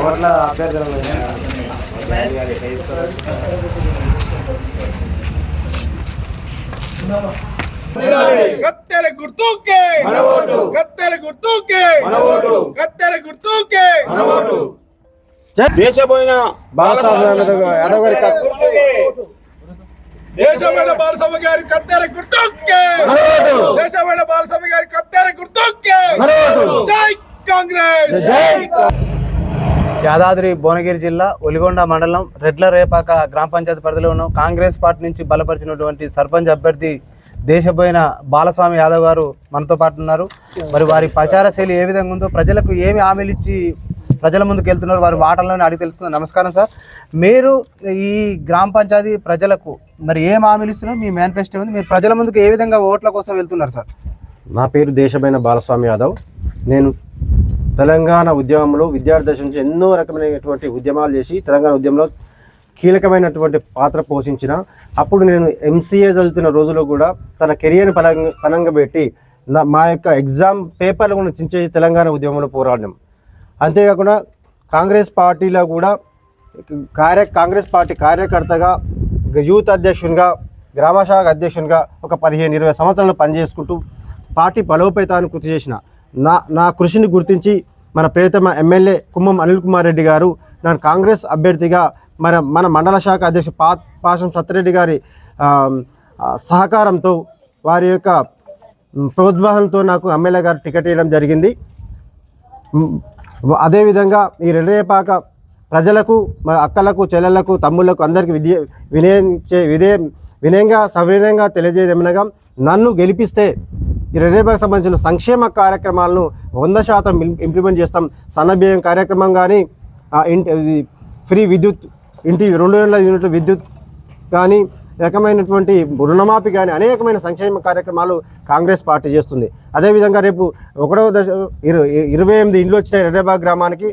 ఓట్ల అభ్యర్థులు కత్తెర గుర్తుకే. కత్తెర గుర్తుకే. కత్తెర గుర్తుకే దేశపోయిన బాలసాహెబ్ యాదవ్ గారి కత్- దేశమైన బాలసభ గారి కత్తెర గుర్తుకే. దేశమైన బాలసభ గారి కత్తెర గుర్తుకే. జై కాంగ్రెస్! యాదాద్రి భువనగిరి జిల్లా ఒలిగొండ మండలం రెడ్ల రేపాక గ్రామ పంచాయతీ పరిధిలో ఉన్న కాంగ్రెస్ పార్టీ నుంచి బలపరిచినటువంటి సర్పంచ్ అభ్యర్థి దేశపోయిన బాలస్వామి యాదవ్ గారు మనతో పాటు ఉన్నారు. మరి వారి ప్రచార శైలి ఏ విధంగా ఉందో ప్రజలకు ఏమి హామీలు ఇచ్చి ప్రజల ముందుకు వెళ్తున్నారు వారి మాటల్లోనే అడిగి తెలుస్తున్నారు నమస్కారం సార్. మీరు ఈ గ్రామ పంచాయతీ ప్రజలకు మరి ఏం హామీలు ఇస్తున్నారు? మీ మేనిఫెస్టో ఉంది మీరు ప్రజల ముందుకు ఏ విధంగా ఓట్ల కోసం వెళ్తున్నారు సార్? నా పేరు దేశమైన బాలస్వామి యాదవ్. నేను తెలంగాణ ఉద్యమంలో విద్యార్థి దశ నుంచి ఎన్నో రకమైనటువంటి ఉద్యమాలు చేసి తెలంగాణ ఉద్యమంలో కీలకమైనటువంటి పాత్ర పోషించిన. అప్పుడు నేను ఎంసీఏ చదువుతున్న రోజుల్లో కూడా తన కెరియర్ని పనంగ పనంగా పెట్టి నా మా యొక్క ఎగ్జామ్ పేపర్లు కూడా చించేసి తెలంగాణ ఉద్యమంలో పోరాడినాం. అంతేకాకుండా కాంగ్రెస్ పార్టీలో కూడా కార్య కాంగ్రెస్ పార్టీ కార్యకర్తగా యూత్ అధ్యక్షునిగా గ్రామశాఖ అధ్యక్షునిగా ఒక పదిహేను ఇరవై సంవత్సరాలు పనిచేసుకుంటూ పార్టీ బలోపేతాన్ని కృషి చేసిన. నా నా కృషిని గుర్తించి మన ప్రియతమ ఎమ్మెల్యే కుమ్మం అనిల్ కుమార్ రెడ్డి గారు నన్ను కాంగ్రెస్ అభ్యర్థిగా మన మన మండల శాఖ అధ్యక్షుడు పా పాశం సత్యరెడ్డి గారి సహకారంతో వారి యొక్క ప్రోత్సాహంతో నాకు ఎమ్మెల్యే గారు టికెట్ ఇవ్వడం జరిగింది. అదేవిధంగా ఈ రెడ్రేపాక ప్రజలకు మా అక్కలకు చెల్లెళ్ళకు తమ్ముళ్ళకు అందరికీ విద్య వినయించే విధే వినయంగా సవినయంగా తెలియజేయమనగా నన్ను గెలిపిస్తే ఈ రెడ్రేపాకు సంబంధించిన సంక్షేమ కార్యక్రమాలను వంద శాతం ఇంప్లిమెంట్ చేస్తాం. సన్నబియ్యం కార్యక్రమం కానీ ఇంటి ఫ్రీ విద్యుత్ ఇంటి రెండు వేల యూనిట్ల విద్యుత్ కానీ రకమైనటువంటి రుణమాఫీ కానీ అనేకమైన సంక్షేమ కార్యక్రమాలు కాంగ్రెస్ పార్టీ చేస్తుంది. అదేవిధంగా రేపు ఒకటవ దశ ఇరు ఇరవై ఎనిమిది ఇండ్లు వచ్చిన రెడ్డబాగ్ గ్రామానికి.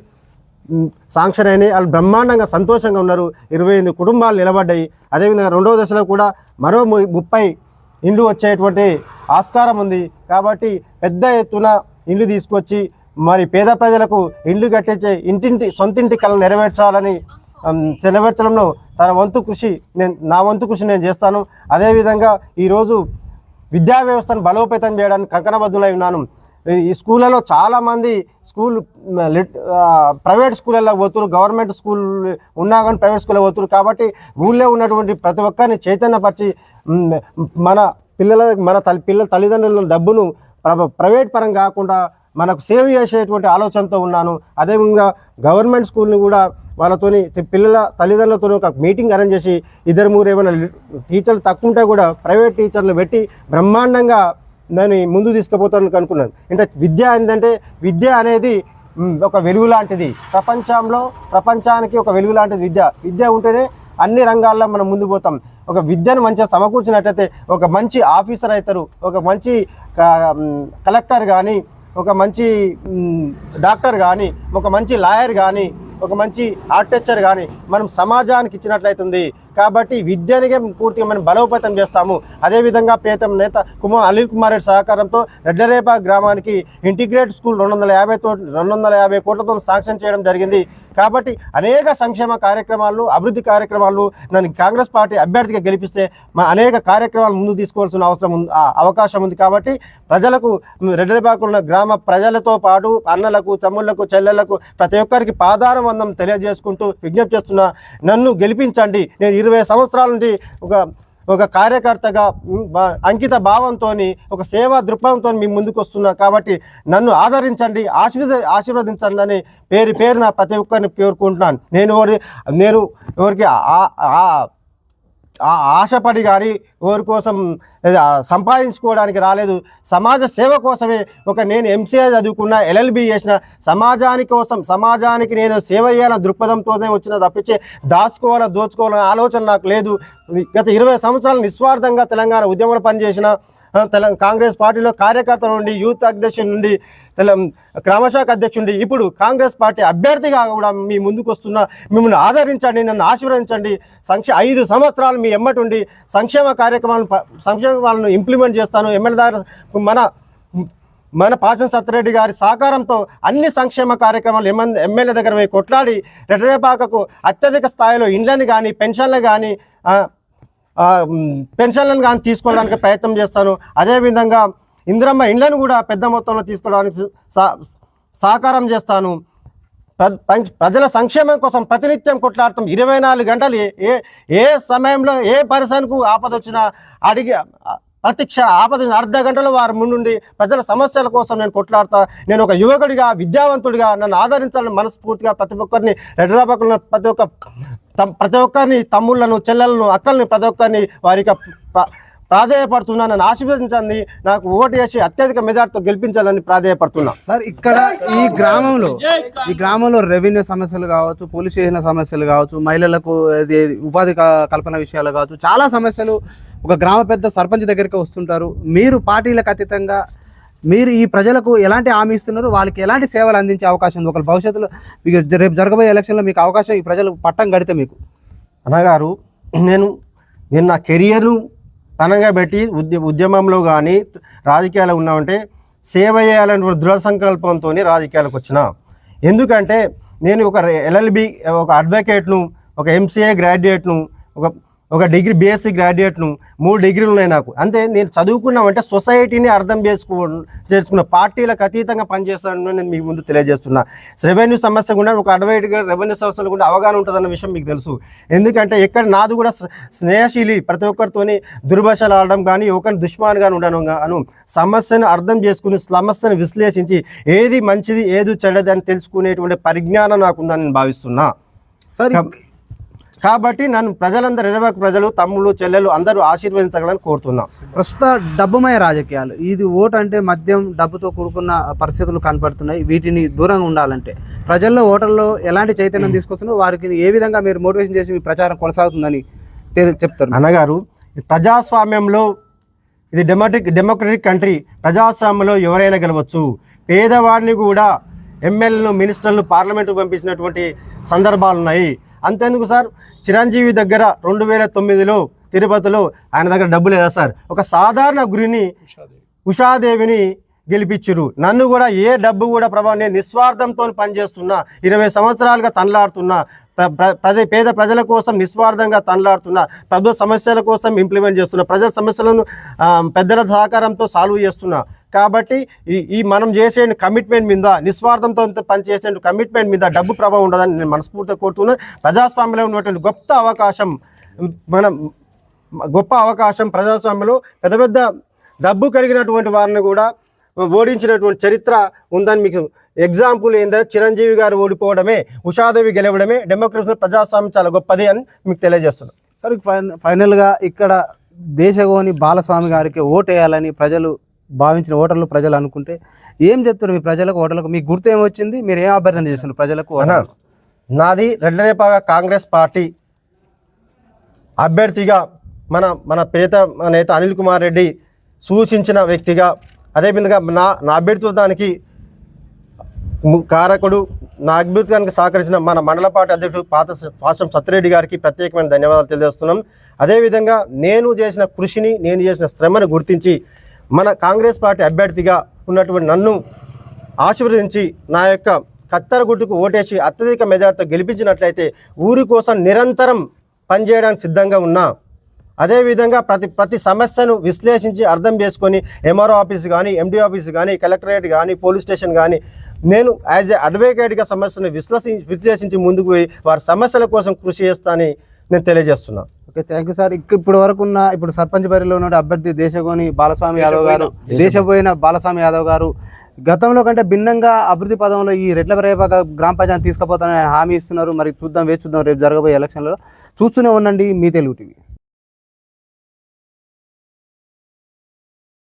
సాంక్షన్ శాంక్షన్ అయినాయి. వాళ్ళు బ్రహ్మాండంగా సంతోషంగా ఉన్నారు. ఇరవై ఎనిమిది కుటుంబాలు నిలబడ్డాయి. అదేవిధంగా రెండవ దశలో కూడా మరో ముప్పై ఇండ్లు వచ్చేటువంటి ఆస్కారం ఉంది. కాబట్టి పెద్ద ఎత్తున ఇండ్లు తీసుకొచ్చి మరి పేద ప్రజలకు ఇండ్లు కట్టించే ఇంటింటి సొంతింటి కళ నెరవేర్చాలని ఉమ్, నెరవేర్చడంలో తన వంతు కృషి నేను నా వంతు కృషి నేను చేస్తాను. అదేవిధంగా ఈరోజు విద్యా వ్యవస్థను బలోపేతం చేయడానికి కంకణబద్ధులై ఉన్నాను. ఈ- స్కూళ్ళలో చాలామంది స్కూల్ లిట్ ప్రైవేట్ స్కూళ్ళలో పోతున్నారు గవర్నమెంట్ స్కూల్ ఉన్నా కానీ ప్రైవేట్ స్కూల్లో పోతున్నారు కాబట్టి ఊళ్ళో ఉన్నటువంటి ప్రతి ఒక్కరిని చైతన్యపరిచి మన పిల్లల మన తల్లి పిల్లల తల్లిదండ్రుల డబ్బును ప్ర- ప్రైవేట్ పరం కాకుండా మనకు సేవ్ చేసేటువంటి ఆలోచనతో ఉన్నాను. అదేవిధంగా గవర్నమెంట్ స్కూల్ని కూడా వాళ్ళతోని పిల్లల తల్లిదండ్రులతో ఒక మీటింగ్ అరేంజ్ చేసి ఇద్దరు ముగ్గురు ఏమైనా టీచర్లు తక్కువ ఉంటే కూడా ప్రైవేట్ టీచర్లు పెట్టి బ్రహ్మాండంగా దాన్ని ముందు తీసుకుపోతాను అనుకున్నాను అంటే విద్య ఏంటంటే విద్య అనేది ఒక వెలుగు లాంటిది ప్రపంచంలో ప్రపంచానికి ఒక వెలుగు లాంటిది విద్య. విద్య ఉంటేనే అన్ని రంగాల్లో మనం ముందు పోతాం. ఒక విద్యను మంచిగా సమకూర్చినట్లయితే ఒక మంచి ఆఫీసర్ అవుతారు. ఒక మంచి కలెక్టర్ కానీ ఒక మంచి డాక్టర్ కానీ ఒక మంచి లాయర్ కానీ ఒక మంచి ఆర్కిటెక్చర్ కానీ మనం సమాజానికి ఇచ్చినట్లయితుంది. కాబట్టి విద్యనికే పూర్తిగా మనం బలోపేతం చేస్తాము. అదేవిధంగా ప్రీతం నేత కుమార్ అనిల్ కుమార్ రెడ్డి సహకారంతో రెడ్డరేప గ్రామానికి ఇంటిగ్రేట్ స్కూల్ రెండు వందల యాభై రెండు వందల యాభై కోట్లతో శాంక్షన్ చేయడం జరిగింది. కాబట్టి అనేక సంక్షేమ కార్యక్రమాలు అభివృద్ధి కార్యక్రమాలు నన్ను కాంగ్రెస్ పార్టీ అభ్యర్థిగా గెలిపిస్తే మా అనేక కార్యక్రమాలు ముందు తీసుకోవాల్సిన అవసరం ఉంది అవకాశం ఉంది. కాబట్టి ప్రజలకు రెడ్డరేపాకున్న గ్రామ ప్రజలతో పాటు అన్నలకు తమ్ముళ్ళకు చెల్లెళ్ళకు ప్రతి ఒక్కరికి పాదారం వందం తెలియజేసుకుంటూ విజ్ఞప్తి చేస్తున్నా నన్ను గెలిపించండి. నేను ఇరవై సంవత్సరాల నుండి ఒక ఒక కార్యకర్తగా అంకిత భావంతో ఒక సేవా దృక్పథంతో మీ ముందుకు వస్తున్నా కాబట్టి నన్ను ఆదరించండి ఆశీర్వ ఆశీర్వదించండి అని పేరు పేరున ప్రతి ఒక్కరిని పేర్కొంటున్నాను నేను ఎవరి నేను ఎవరికి ఆ- ఆ ఆశపడి కానీ ఎవరి కోసం సంపాదించుకోవడానికి రాలేదు. సమాజ సేవ కోసమే ఒక నేను ఎంసీఏ చదువుకున్న ఎల్ఎల్బి చేసిన సమాజాని కోసం సమాజానికి నేను సేవ చేయాలన్న దృక్పథంతోనే వచ్చిన తప్పించే దాచుకోవాలా దోచుకోవాలనే ఆలోచన నాకు లేదు. గత ఇరవై సంవత్సరాలు నిస్వార్థంగా తెలంగాణ ఉద్యమంలో పనిచేసిన తెలంగాణ కాంగ్రెస్ పార్టీలో కార్యకర్త నుండి యూత్ అధ్యక్షుడి నుండి క్రమశాఖ అధ్యక్షుడి ఇప్పుడు కాంగ్రెస్ పార్టీ అభ్యర్థిగా కూడా మీ ముందుకు వస్తున్న మిమ్మల్ని ఆదరించండి నన్ను ఆశీర్వదించండి. సంక్షే ఐదు సంవత్సరాలు మీ ఎమ్మటి సంక్షేమ కార్యక్రమాలను సంక్షేమాలను ఇంప్లిమెంట్ చేస్తాను. ఎమ్మెల్యే దగ్గర మన మన పాచన్ సత్యరెడ్డి గారి సహకారంతో అన్ని సంక్షేమ కార్యక్రమాలు ఎమ్మె- ఎమ్మెల్యే దగ్గర పోయి కొట్లాడి రెటరేపాకకు అత్యధిక స్థాయిలో ఇండ్లను కానీ పెన్షన్లు కానీ పెన్షన్లను కానీ తీసుకోవడానికి ప్రయత్నం చేస్తాను. అదేవిధంగా ఇందిరమ్మ ఇండ్లను కూడా పెద్ద మొత్తంలో తీసుకోవడానికి సహకారం చేస్తాను. ప్రజల సంక్షేమం కోసం ప్రతినిత్యం కొట్లాడటం ఇరవై నాలుగు గంటలు ఏ- ఏ సమయంలో ఏ పర్సన్కు ఆపద వచ్చినా అడిగి ప్రతిక్ష ఆపద అర్ధ గంటలో వారి ముందుండి ప్రజల సమస్యల కోసం నేను కొట్లాడతా. నేను ఒక యువకుడిగా విద్యావంతుడిగా నన్ను ఆదరించాలని మనస్ఫూర్తిగా ప్రతి ఒక్కరిని రెడ్రాబాకున్న ప్రతి ఒక్క ప్రతి ఒక్కరిని తమ్ముళ్ళను చెల్లెలను అక్కల్ని ప్రతి ఒక్కరిని వారికి ప్ర- ప్రాధేయపడుతున్నా నన్ను ఆశీర్వదించండి. నాకు ఓటు వేసి అత్యధిక మెజార్టీతో గెలిపించాలని ప్రాధేయపడుతున్నా. సార్ ఇక్కడ ఈ గ్రామంలో ఈ గ్రామంలో రెవెన్యూ సమస్యలు కావచ్చు పోలీస్ స్టేషన్ సమస్యలు కావచ్చు మహిళలకు ఉపాధి క- కల్పన విషయాలు కావచ్చు చాలా సమస్యలు ఒక గ్రామ పెద్ద సర్పంచ్ దగ్గరికి వస్తుంటారు. మీరు పార్టీలకు అతీతంగా మీరు ఈ ప్రజలకు ఎలాంటి హామీ ఇస్తున్నారు? వాళ్ళకి ఎలాంటి సేవలు అందించే అవకాశం ఉంది? ఒక భవిష్యత్తులో మీకు రేపు జరగబోయే ఎలక్షన్లో మీకు అవకాశం ఈ ప్రజలు పట్టం గడితే మీకు. అన్నగారు నేను నేను నా కెరియర్ను పనంగా పెట్టి ఉద్య ఉద్యమంలో కానీ రాజకీయాలు ఉన్నామంటే సేవ చేయాలనే దృఢ సంకల్పంతో రాజకీయాలకు వచ్చిన. ఎందుకంటే నేను ఒక ఎల్ఎల్బి ఒక అడ్వకేట్ను ఒక ఎంసీఏ గ్రాడ్యుయేట్ను ఒక ఒక డిగ్రీ బీఎస్సీ గ్రాడ్యుయేట్ను మూడు డిగ్రీలు ఉన్నాయి నాకు. అంతే నేను చదువుకున్నామంటే సొసైటీని అర్థం చేసుకో చేసుకున్న పార్టీలకు అతీతంగా పనిచేస్తానని నేను మీకు ముందు తెలియజేస్తున్నా. రెవెన్యూ సమస్య కూడా ఒక అడ్వైట్గా రెవెన్యూ సమస్యలు కూడా అవగాహన ఉంటుందన్న విషయం మీకు తెలుసు. ఎందుకంటే ఎక్కడ నాది కూడా స్నే- స్నేహశీలి ప్రతి ఒక్కరితోని దుర్భాషలు ఆడడం కానీ ఒకరిని దుష్మాన్గా ఉండడం గాను సమస్యను అర్థం చేసుకుని సమస్యను విశ్లేషించి ఏది మంచిది ఏది చెడ్డది అని తెలుసుకునేటువంటి పరిజ్ఞానం నాకుందని నేను భావిస్తున్నా. సార్ కాబట్టి నన్ను ప్రజలందరూ ఇరవై ప్రజలు తమ్ముళ్ళు చెల్లెలు అందరూ ఆశీర్వదించాలని కోరుతున్నా. ప్రస్తుత డబ్బుమయ రాజకీయాలు. ఇది ఓటు అంటే మద్యం డబ్బుతో కూడుకున్న పరిస్థితులు కనపడుతున్నాయి. వీటిని దూరంగా ఉండాలంటే ప్రజల్లో ఓటర్లో ఎలాంటి చైతన్యం తీసుకొస్తున్నారు? వారికి ఏ విధంగా మీరు మోటివేషన్ చేసి మీ ప్రచారం కొనసాగుతుందని తెలి- చెప్తారు? అన్నగారు ప్రజాస్వామ్యంలో ఇది డెమోక్రటిక్ డెమోక్రటిక్ కంట్రీ ప్రజాస్వామ్యంలో ఎవరైనా గెలవచ్చు. పేదవాడిని కూడా ఎమ్మెల్యేలు మినిస్టర్లు పార్లమెంటుకు పంపించినటువంటి సందర్భాలు ఉన్నాయి అంతేందుకు సార్? చిరంజీవి దగ్గర రెండు వేల తొమ్మిదిలో తిరుపతిలో ఆయన దగ్గర డబ్బు లేదా సార్? ఒక సాధారణ గురిని ఉషాదేవిని గెలిపించురు నన్ను కూడా ఏ డబ్బు కూడా ప్రభావం నేను నిస్వార్థంతో పనిచేస్తున్నా ఇరవై సంవత్సరాలుగా తనలాడుతున్నా ప్ర- ప్ర- ప్రజ పేద ప్రజల కోసం నిస్వార్థంగా తనలాడుతున్నా ప్రభుత్వ సమస్యల కోసం ఇంప్లిమెంట్ చేస్తున్నా ప్రజల సమస్యలను పెద్దల సహకారంతో సాల్వ్ చేస్తున్నా కాబట్టి ఈ ఈ మనం చేసే కమిట్మెంట్ మీద నిస్వార్థంతో పనిచేసే కమిట్మెంట్ మీద డబ్బు ప్రభావం ఉండదని నేను మనస్ఫూర్తిగా కోరుతున్నా. ప్రజాస్వామ్యంలో ఉన్నటువంటి గొప్ప అవకాశం మనం గొప్ప అవకాశం ప్రజాస్వామ్యంలో పెద్ద పెద్ద డబ్బు కలిగినటువంటి వారిని కూడా ఓడించినటువంటి చరిత్ర ఉందని మీకు ఎగ్జాంపుల్ ఏంటంటే చిరంజీవి గారు ఓడిపోవడమే ఉషాదేవి గెలవడమే డెమోక్రసీ ప్రజాస్వామ్యం చాలా గొప్పది అని మీకు తెలియజేస్తున్నాను సార్ ఫైన ఫైనల్గా ఇక్కడ దేశగోని బాలస్వామి గారికి ఓటు వేయాలని ప్రజలు భావించిన ఓటర్లు ప్రజలు అనుకుంటే ఏం చెప్తారు మీ ప్రజలకు ఓటర్లకు? మీకు గుర్తు ఏమొచ్చింది మీరు ఏం అభ్యర్థన చేస్తున్నారు ప్రజలకు నాది రెడ్లరేపాగా కాంగ్రెస్ పార్టీ అభ్యర్థిగా మన మన ప్రియత నేత అనిల్ కుమార్ రెడ్డి సూచించిన వ్యక్తిగా అదేవిధంగా నా నా అభ్యర్థిత్వానికి ము- కారకుడు నా అభ్యర్థానికి సహకరించిన మన మండల పార్టీ అధ్యక్షుడు పాత పాశ్రం సత్యరెడ్డి గారికి ప్రత్యేకమైన ధన్యవాదాలు తెలియజేస్తున్నాం. అదేవిధంగా నేను చేసిన కృషిని నేను చేసిన శ్రమను గుర్తించి మన కాంగ్రెస్ పార్టీ అభ్యర్థిగా ఉన్నటువంటి నన్ను ఆశీర్వదించి నా యొక్క కత్తరగుట్టుకు ఓటేసి అత్యధిక మెజార్టీతో గెలిపించినట్లయితే ఊరి కోసం నిరంతరం పనిచేయడానికి సిద్ధంగా ఉన్నా. అదేవిధంగా ప్రతి ప్రతి సమస్యను విశ్లేషించి అర్థం చేసుకొని ఎంఆర్ఓ ఆఫీస్ కానీ ఎండి ఆఫీస్ కానీ కలెక్టరేట్ కానీ పోలీస్ స్టేషన్ కానీ నేను యాజ్ ఏ అడ్వకేట్గా సమస్యను విశ్లేషించి విశ్లేషించి ముందుకు పోయి వారి సమస్యల కోసం కృషి చేస్తానని నేను తెలియజేస్తున్నాను ఓకే థ్యాంక్ యూ సార్. ఇక ఇప్పుడు వరకు ఉన్న ఇప్పుడు సర్పంచ్ బరిలో ఉన్న అభ్యర్థి దేశగోని బాలస్వామి యాదవ్ గారు దేశపోయిన బాలస్వామి యాదవ్ గారు గతంలో కంటే భిన్నంగా అభివృద్ధి పదంలో ఈ రెడ్ల రేపాక గ్రామ పంచాయతీ తీసుకుపోతానని హామీ ఇస్తున్నారు. మరి చూద్దాం వేచి చూద్దాం రేపు జరగబోయే ఎలక్షన్లో చూస్తూనే ఉండండి మీ తెలుగు టీవీ.